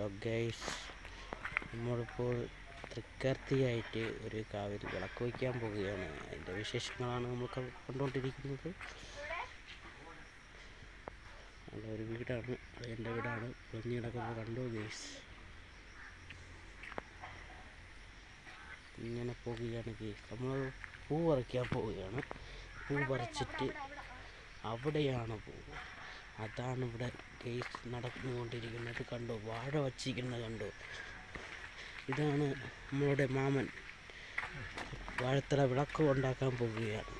Hello guys നമ്മളിപ്പോൾ തൃക്കർത്തിയായിട്ട് ഒരു കാവിൽ വിളക്ക് വയ്ക്കാൻ പോവുകയാണ്. അതിന്റെ വിശേഷങ്ങളാണ് നമ്മൾ കണ്ടുകൊണ്ടിരിക്കുന്നത്. അവിടെ ഒരു വീടാണ്. എന്റെ വീടാണ്. പൊളിഞ്ഞ് കിടക്കുന്നത് കണ്ടു ഗൈസ്? ഇങ്ങനെ പോവുകയാണ് ഗൈസ്. നമ്മൾ പൂ പറിക്കാൻ പോവുകയാണ്. പൂ പറിച്ചിട്ട് അവിടെയാണ് പൂ. അതാണ് ഇവിടെ കേസ് നടന്നുകൊണ്ടിരിക്കുന്നത് കണ്ടു? വാഴ വച്ചിരിക്കുന്നത് കണ്ടു? ഇതാണ് നമ്മളുടെ മാമൻ. വാഴത്തറ വിളക്ക് ഉണ്ടാക്കാൻ പോവുകയാണ്.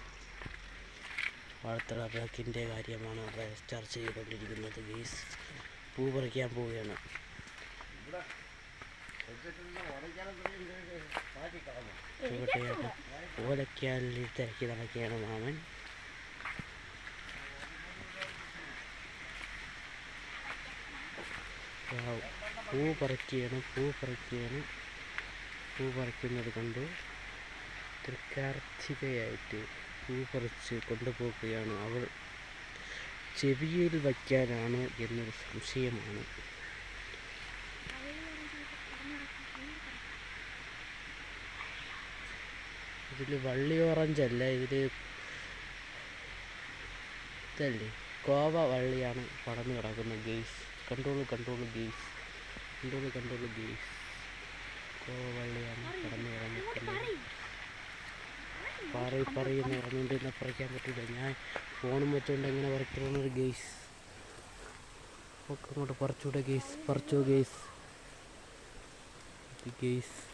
വാഴത്തറ വിളക്കിന്റെ കാര്യമാണ് ഇവിടെ ചർച്ച ചെയ്തുകൊണ്ടിരിക്കുന്നത്. ഗേസ് പൂ പറിക്കാൻ പോവുകയാണ്. ഓലക്കാലിൽ തിരക്കി നടക്കുകയാണ് മാമൻ. വാവ്. പൂ പറിക്കുകയാണ് പൂ പറിക്കുകയാണ് പൂ പറിക്കുന്നത് പൂ പറിച്ച് കൊണ്ടുപോകുകയാണ് അവൾ. ചെവിയിൽ വയ്ക്കാനാണ് എന്നൊരു സംശയമാണ്. ഇതിൽ വള്ളി ഓറഞ്ച് അല്ല ഇതിൽ ഇതല്ലേ? കോവ വള്ളിയാണ് പടന്നു കിടക്കുന്നത് ഗെയ്സ് കണ്ടോളൂ കണ്ടോളൂ ഗെയ്സ്. കണ്ടോളൂ കണ്ടോളൂ ഗെയ്സ്. കോവള്ളിയാണ് കടന്നു ഇറങ്ങിക്കുന്നത് പറയി. പറയുന്ന പറഞ്ഞുകൊണ്ട് ഇന്ന് പറിക്കാൻ പറ്റില്ല ഞാൻ ഫോണും വെച്ചുകൊണ്ട് എങ്ങനെ പറിക്കണമെന്നൊരു ഗെയ്സ്. ഒക്കെ അങ്ങോട്ട് പറിച്ചൂടെ ഗെയ്സ്. പറിച്ചോ ഗെയ്സ്. ഗെയ്സ്.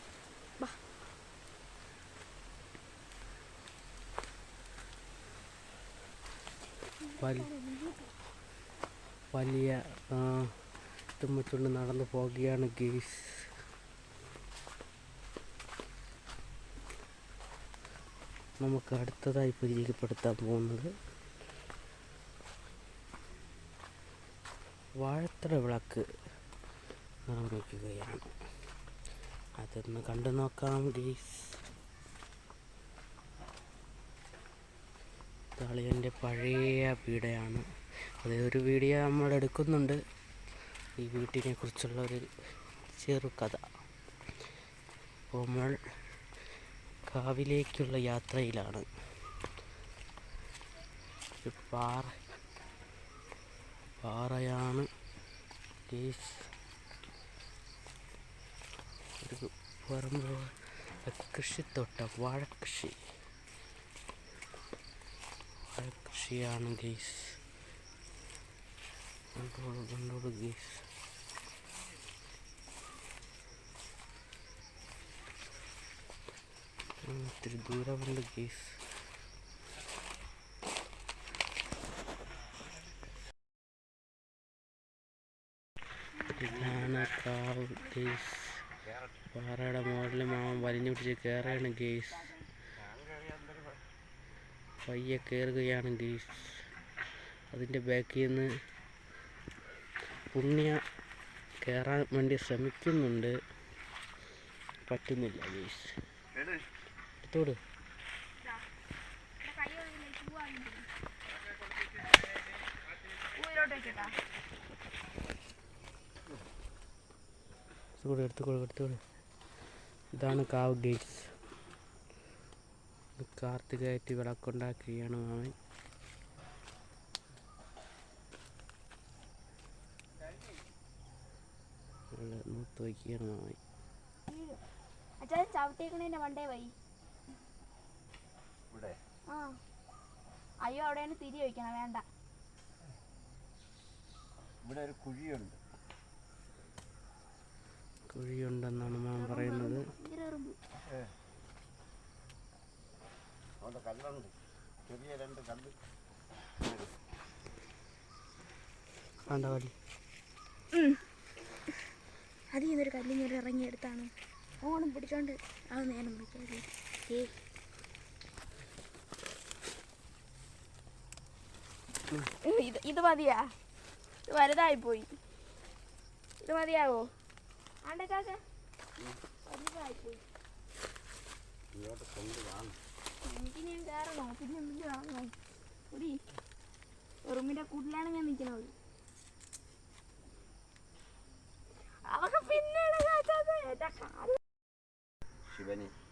വലി- വലിയ ഇതും നടന്നു പോകുകയാണ് ഗെയ്സ്. നമുക്ക് അടുത്തതായി പരിചയപ്പെടുത്താൻ പോകുന്നത് വാഴത്തട വിളക്ക് നിർമ്മിക്കുകയാണ്. അതൊന്ന് കണ്ടു നോക്കാം ഗീസ് തളിയന്റെ പഴയ വീടയാണ് അത് ഒരു വീഡിയോ നമ്മൾ എടുക്കുന്നുണ്ട്. ഈ വീട്ടിനെ കുറിച്ചുള്ള ഒരു ചെറു കഥ. നമ്മൾ കാവിലേക്കുള്ള യാത്രയിലാണ്. ഒരു പാറ പാറയാണ് കേസ് ഒരു കൃഷിത്തോട്ടം വാഴക്കൃഷി. വാഴക്കൃഷിയാണ് ഗെയ്സ് കണ്ടോളൂ ഇത്തിരി ദൂരമുണ്ട് ഗെയ്സ് ഇതാണ് കാവ് ഗെയ്സ് പാറയുടെ മുകളിൽ മാമൻ വലിഞ്ഞു പിടിച്ച് കയറുകയാണ് ഗേസ് പയ്യെ കയറുകയാണ് ഗേസ് അതിന്റെ ബാക്കിൽ നിന്ന് പുണ്യ കയറാൻ വേണ്ടി ശ്രമിക്കുന്നുണ്ട്. പറ്റുന്നില്ല ഗെയ്സ്. എടുത്തോട്. എടുത്തുകൂടെ എടുത്തുകൂടെ എടുത്തുകൂടെ ഇതാണ് കാവ് ഗേറ്റ്സ് കാർത്തികയായിട്ട് വിളക്കുണ്ടാക്കുകയാണ് മാമൻ. മൂത്ത് വയ്ക്കുകയാണ് നന്നായി അച്ഛൻ ചവിട്ടേക്കണേന്റെ വണ്ടേ വൈ ആ. അയ്യോ അവിടെ തിരി വയ്ക്കണം വേണ്ട. ഇവിടെ ഒരു കുഴിയുണ്ട്. കുഴിയുണ്ടെന്നാണ് മാം പറയുന്നത്. ചെറിയ രണ്ട് കല്ല്. വേണ്ട അതിൽ നിന്നൊരു കല്ലിങ്ങനെ ഇറങ്ങിയെടുത്താണ് ഓണം പിടിച്ചോണ്ട് അത് നേരം നോക്കിയത് ഏ ഇത് ഇത് മതിയാ. ഇത് വലുതായി പോയി. ഇത് മതിയാവോ? ആണ്ട ചാച്ച വലുതായി പോയി കാണും ഞാൻ കയറണോ പിന്നെ എന്തിനു വാങ്ങണോ കുടി. റൂമിന്റെ കൂട്ടിലാണ് ഞാൻ നിൽക്കുന്നത് അവർക്ക് any